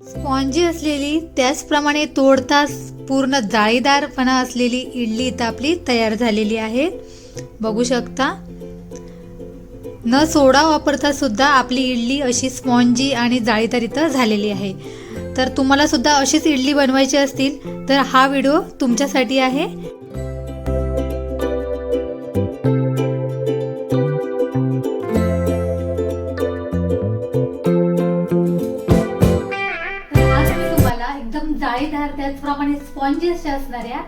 Spongy असलेली त्याचप्रमाणे तोडताच पूर्ण जाळीदारपणा असलेली इडली इथं आपली तयार झालेली आहे. बघू शकता. न सोडा वापरता सुद्धा आपली इडली अशी स्पॉन्जी आणि जाळीदार इथं झालेली आहे. तर तुम्हाला सुद्धा अशीच इडली बनवायची असतील तर हा व्हिडिओ तुमच्यासाठी आहे. त्याचप्रमाणे स्पॉन्जी अशा असणाऱ्या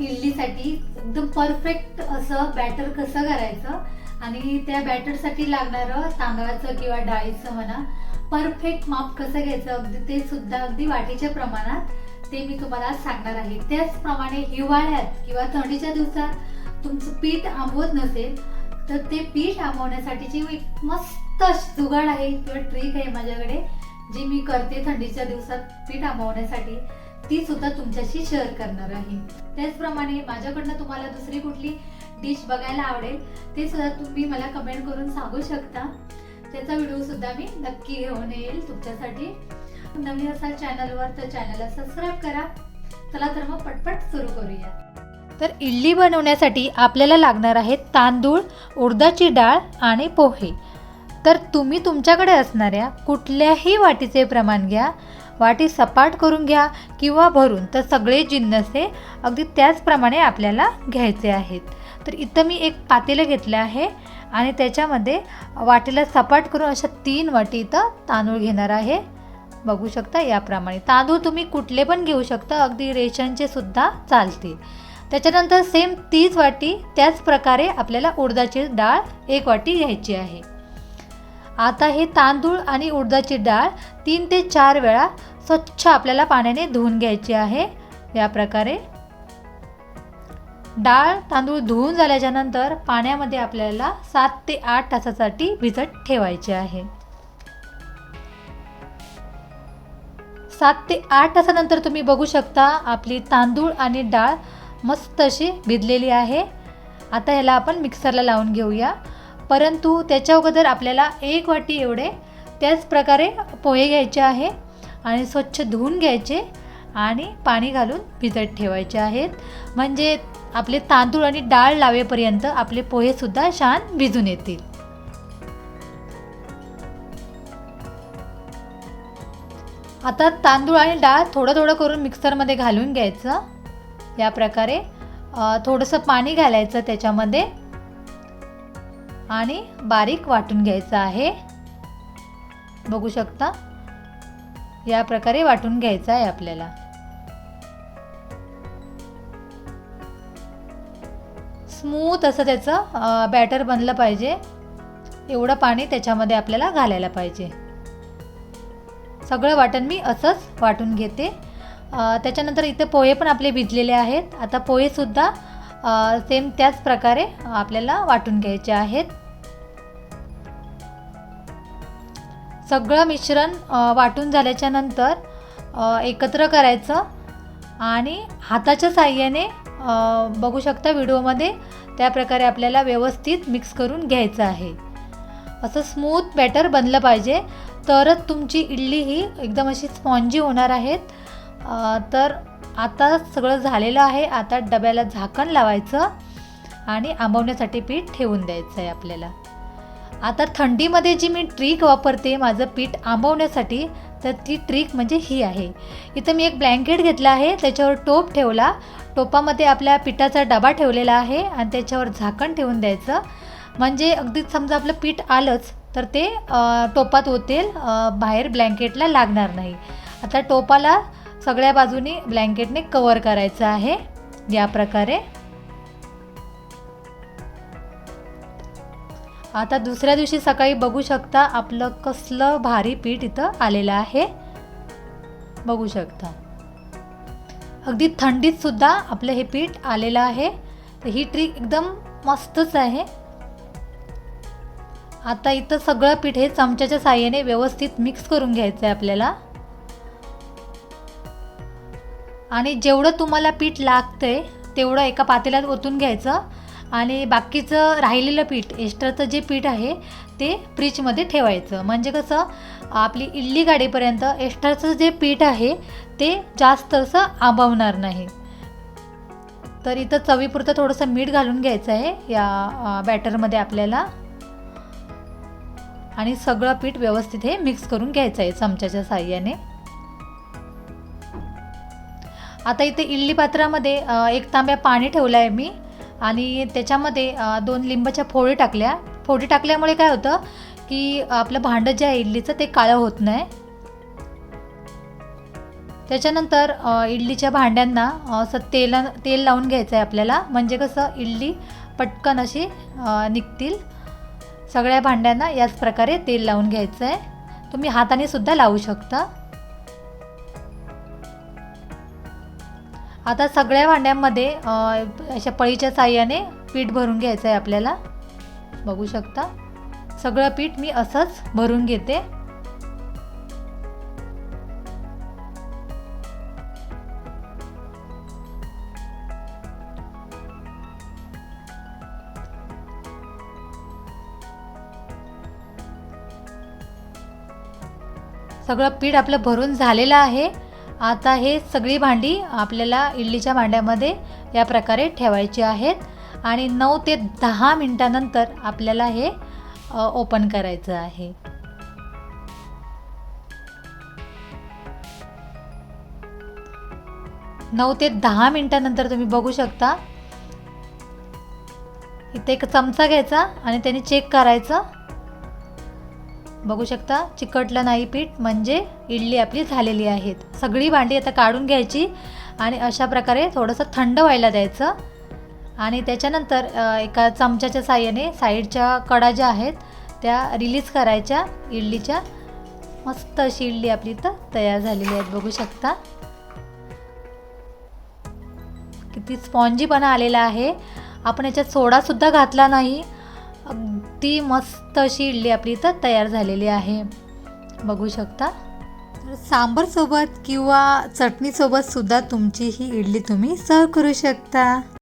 इडलीसाठी एकदम परफेक्ट असं बॅटर कसं करायचं आणि त्या बॅटरसाठी लागणारं तांदळाचं किंवा डाळीचं म्हणा परफेक्ट माप कसं घ्यायचं अगदी ते सुद्धा अगदी वाटीच्या प्रमाणात ते मी तुम्हाला सांगणार आहे. त्याचप्रमाणे हिवाळ्यात किंवा थंडीच्या दिवसात तुमचं पीठ आंबवत नसेल तर ते पीठ आंबवण्यासाठीची एक मस्त जुगाड आहे किंवा ट्रिक आहे माझ्याकडे जी मी करते थंडीच्या दिवसात पीठ आंबवण्यासाठी ती सुद्धा तुमच्याशी शेअर करणार आहे. त्याचप्रमाणे माझ्याकडनं तुम्हाला दुसरी कुठली डिश बघायला आवडेल ते सुद्धा तुम्ही मला कमेंट करून सांगू शकता. त्याचा व्हिडिओ सुद्धा मी नक्की घेऊन येईल तुमच्यासाठी. नवीन असाल चॅनलवर तर चॅनलला सबस्क्राईब करा. चला तर मग पटपट सुरू करूया. तर इडली बनवण्यासाठी आपल्याला लागणार आहेत तांदूळ उडदाची डाळ आणि पोहे. तर तुम्ही तुमच्याकडे असणाऱ्या कुठल्याही वाटीचे प्रमाण घ्या. वाटी सपाट करून घ्या किंवा भरून तर सगळे जिन्नसे अगदी त्याचप्रमाणे आपल्याला घ्यायचे आहेत. तर इथं मी एक पातेलं घेतलं आहे आणि त्याच्यामध्ये वाटीला सपाट करून अशा तीन वाटी इथं तांदूळ घेणार आहे. बघू शकता याप्रमाणे. तांदूळ तुम्ही कुठले पण घेऊ शकता अगदी रेशनचे सुद्धा चालतील. त्याच्यानंतर सेम तीच वाटी त्याच प्रकारे आपल्याला उडदाची डाळ एक वाटी घ्यायची आहे. आता हे तांदूळ आणि उडदाची डाळ तीन ते चार वेळा स्वच्छ आपल्याला पाण्याने धुवून घ्यायची आहे. या प्रकारे डाळ तांदूळ धुवून झाल्याच्यानंतर पाण्यामध्ये आपल्याला सात ते आठ तासासाठी भिजत ठेवायचे आहे. सात ते आठ तासानंतर तुम्ही बघू शकता आपली तांदूळ आणि डाळ मस्त अशी भिजलेली आहे. आता ह्याला आपण मिक्सरला लावून घेऊया. परंतु त्याच्या अगोदर आपल्याला एक वाटी एवढे त्याच प्रकारे पोहे घ्यायचे आहे. आणि स्वच्छ धुवून घ्यायचे आणि पाणी घालून भिजत ठेवायचे आहेत. म्हणजे आपले तांदूळ आणि डाळ लावेपर्यंत आपले पोहेसुद्धा छान भिजून येतील. आता तांदूळ आणि डाळ थोडं थोडं करून मिक्सरमध्ये घालून घ्यायचं. या प्रकारे थोडंसं पाणी घालायचं त्याच्यामध्ये. आणि बारीक वाटून घ्यायचं आहे. बघू शकता? या प्रकारे वाटून घ्यायचं आहे आपल्याला. स्मूथ असं त्याचं बॅटर बनलं पाहिजे. एवढं पाणी त्याच्यामध्ये आपल्याला घालायला पाहिजे. सगळं वाटण मी असंच वाटून घेते. त्याच्यानंतर इथे पोहे पण आपले भिजलेले आहेत. आता पोहेसुद्धा सेम त्याच प्रकारे आपल्याला वाटून घ्यायचे आहेत. सगळं मिश्रण वाटून झाल्याच्यानंतर एकत्र करायचं आणि हाताच्या साह्याने बघू शकता व्हिडिओमध्ये त्या प्रकारे आपल्याला व्यवस्थित मिक्स करून घ्यायचं आहे. असं स्मूथ बॅटर बनलं पाहिजे. तरच तुमची इडली ही एकदम अशी स्पॉन्जी होणार आहेत. तर आता सगळं झालेलं आहे. आता डब्याला झाकण लावायचं आणि आंबवण्यासाठी पीठ ठेवून द्यायचं आहे आपल्याला. आता थंडीमध्ये जी मी ट्रिक वापरते माझं पीठ आंबवण्यासाठी तर ती ट्रिक म्हणजे ही आहे. इथं मी एक ब्लँकेट घेतला आहे त्याच्यावर टोप ठेवला. टोपामध्ये आपल्या पिठाचा डबा ठेवलेला आहे आणि त्याच्यावर झाकण ठेवून द्यायचं. म्हणजे अगदी समजा आपलं पीठ आलंच तर ते टोपात ओतेल बाहेर ब्लँकेटला लागणार नाही. आता टोपाला सगळ्या बाजूनी ब्लँकेटने कवर करायचं आहे. या प्रकारे. आता दुसऱ्या दिवशी सकाळी बघू शकता आपलं कसलं भारी पीठ इथं आलेलं आहे. बघू शकता. अगदी थंडीत सुद्धा आपलं हे पीठ आलेलं आहे. तर ही ट्रिक एकदम मस्तच आहे. आता इथं सगळं पीठ हे चमच्याच्या साह्याने व्यवस्थित मिक्स करून घ्यायचं आहे आपल्याला. आणि जेवढं तुम्हाला पीठ लागतंय तेवढं एका पातेल्यात ओतून घ्यायचं. आणि बाकीचं राहिलेलं पीठ एक्स्ट्राचं जे पीठ आहे ते फ्रीजमध्ये ठेवायचं. म्हणजे कसं आपली इडली गाडीपर्यंत एक्स्ट्राचं जे पीठ आहे ते जास्त असं आंबवणार नाही. तर इथं चवीपुरतं थोडंसं मीठ घालून घ्यायचं आहे या बॅटरमध्ये आपल्याला. आणि सगळं पीठ व्यवस्थित हे मिक्स करून घ्यायचं आहे चमच्याच्या साह्याने. आता इथे इडली पात्रामध्ये एक तांब्या पाणी ठेवलं आहे मी. आणि त्याच्यामध्ये दोन लिंबाच्या फोडी टाकल्या. फोडी टाकल्यामुळे काय होतं की आपलं भांडं जे आहे इडलीचं ते काळं होत नाही. त्याच्यानंतर इडलीच्या भांड्यांना असं तेला तेल लावून घ्यायचं आहे आपल्याला. म्हणजे कसं इडली पटकन अशी निघतील. सगळ्या भांड्यांना याच प्रकारे तेल लावून घ्यायचं आहे. तुम्ही हाताने सुद्धा लावू शकता. आता सगळ्या भांड्यांमध्ये अशा पळीच्या साह्याने पीठ भरून घ्यायचं आहे आपल्याला. बघू शकता. सगळं पीठ मी असंच भरून घेते. सगळं पीठ आपलं भरून झालेलं आहे. आता हे सगळी भांडी आपल्याला इडलीच्या भांड्यामध्ये या प्रकारे ठेवायची आहेत आणि नऊ ते दहा मिनटानंतर आपल्याला हे ओपन करायचं आहे. नऊ ते दहा मिनटानंतर तुम्ही बघू शकता. इथे एक चमचा घ्यायचा आणि त्याने चेक करायचं. बघू शकता चिकटलं नाही पीठ म्हणजे इडली आपली झालेली आहेत. सगळी भांडी आता काढून घ्यायची आणि अशा प्रकारे थोडंसं थंड व्हायला द्यायचं. आणि त्याच्यानंतर एका चमच्याच्या साह्याने साईडच्या कडा ज्या आहेत त्या रिलीज करायच्या. इडलीच्या मस्त अशी इडली आपली इथं तयार झालेली आहेत बघू शकता. किती स्पॉन्जीपणा आलेला आहे. आपण याच्यात सोडासुद्धा घातला नाही. अगदी मस्त अशी इडली आपली इथं तयार झालेली आहे. बघू शकता. तर सांबारसोबत किंवा चटणीसोबत सुद्धा तुमची ही इडली तुम्ही सर्व करू शकता.